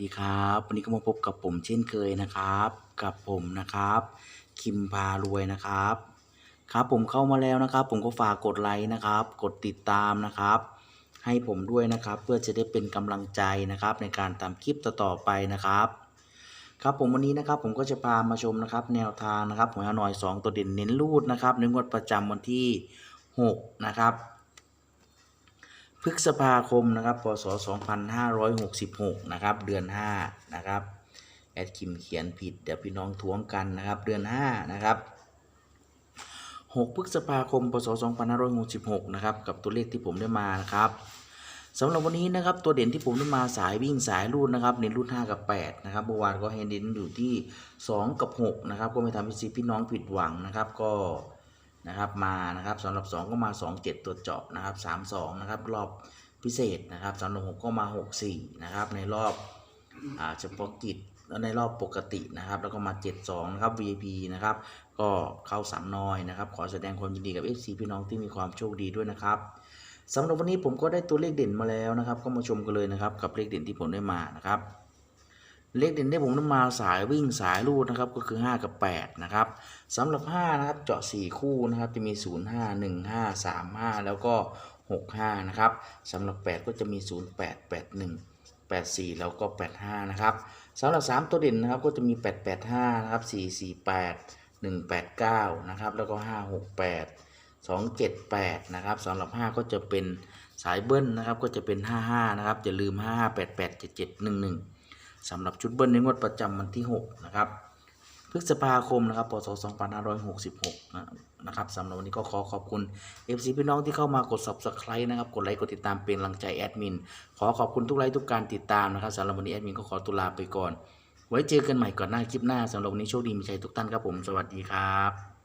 ดีครับ วันนี้ก็มาพบกับผมเช่นเคยนะครับ กับผมนะครับ คิมพารวยนะครับ ครับผมเข้ามาแล้วนะครับ ผมก็ฝากกดไลค์นะครับ กดติดตามนะครับ ให้ผมด้วยนะครับ เพื่อจะได้เป็นกำลังใจนะครับ ในการทำคลิปต่อๆไปนะครับ ครับผมวันนี้นะครับ ผมก็จะพามาชมนะครับ แนวทางนะครับหวยฮานอย 2 ตัวเด่นเน้นรูดนะครับในงวดประจำวันที่ 6 นะครับ พฤษภาคมนะครับพศ 2566 นะครับ เดือน 5 นะครับแอดคิมเขียนผิดเดี๋ยวพี่น้องท้วงกันนะครับ เดือน 5 นะครับ 6 พฤษภาคม พศ 2566 นะครับ กับตัวเลขที่ผมได้มานะครับสำหรับวันนี้นะครับตัวเด่นที่ผมได้มาสายวิ่งสายรูดนะครับเน้นรูด5 กับ 8 นะครับเมื่อวานก็ให้เน้นอยู่ที่ 2 กับ 6 นะครับ ก็ไม่ทำให้ซีพี่น้องผิดหวังนะครับก็ นะครับมานะครับสำหรับ 2 ก็มา 2 7 ตัวเจาะนะครับ3 2นะครับรอบพิเศษนะครับสำหรับ6ก็มา 6 4นะครับในรอบอ่าเฉพาะกิจแล้วในรอบปกตินะครับ แล้วก็มา 7 2 นะครับ VIP นะครับ ก็เข้าสามน้อยนะครับ ขอแสดงความยินดีกับ FC พี่น้องที่มีความโชคดีด้วยนะครับสำหรับวันนี้ผมก็ได้ตัวเลขเด่นมาแล้วนะครับ ก็มาชมกันเลยนะครับ กับเลขเด่นที่ผมได้มานะครับ เลขเด่นที่ผมได้มาสายวิ่งสายรูดนะครับก็คือ 5 กับ 8 นะครับสำหรับ5นะครับเจาะ 4 คู่นะครับจะมี 0 5 1 5 3 5 แล้วก็ 6 5 นะครับสำหรับ 8 ก็จะมี 0 8 8 1 8 4 แล้วก็ 8 5 นะครับสำหรับ 3 ตัวเด่นนะครับก็จะมี 8 8 5 นะครับ 4 4 8 1 8 9 นะครับ แล้วก็ 5 6 8 2 7 8 นะครับสำหรับ 5 ก็จะเป็นสายเบิ้ลนะครับ ก็จะเป็น 55 นะครับอย่าลืม 55 88 77 11 สำหรับชุดเบิ้ลในงวดประจำวันที่ 6 นะครับ พฤษภาคมนะครับพศ2566นะนะครับสำหรับวันนี้ก็ขอขอบคุณ FC พี่น้องที่เข้ามากด Subscribe นะครับ กดไลค์ กดติดตามเป็นกำลังใจแอดมิน ขอขอบคุณทุกไลค์ทุกการติดตามนะครับสำหรับวันนี้แอดมินก็ขอตุลาไปก่อน ไว้เจอกันใหม่ก่อนหน้าคลิปหน้าสำหรับวันนี้โชคดีมีชัยทุกท่านครับผม สวัสดีครับ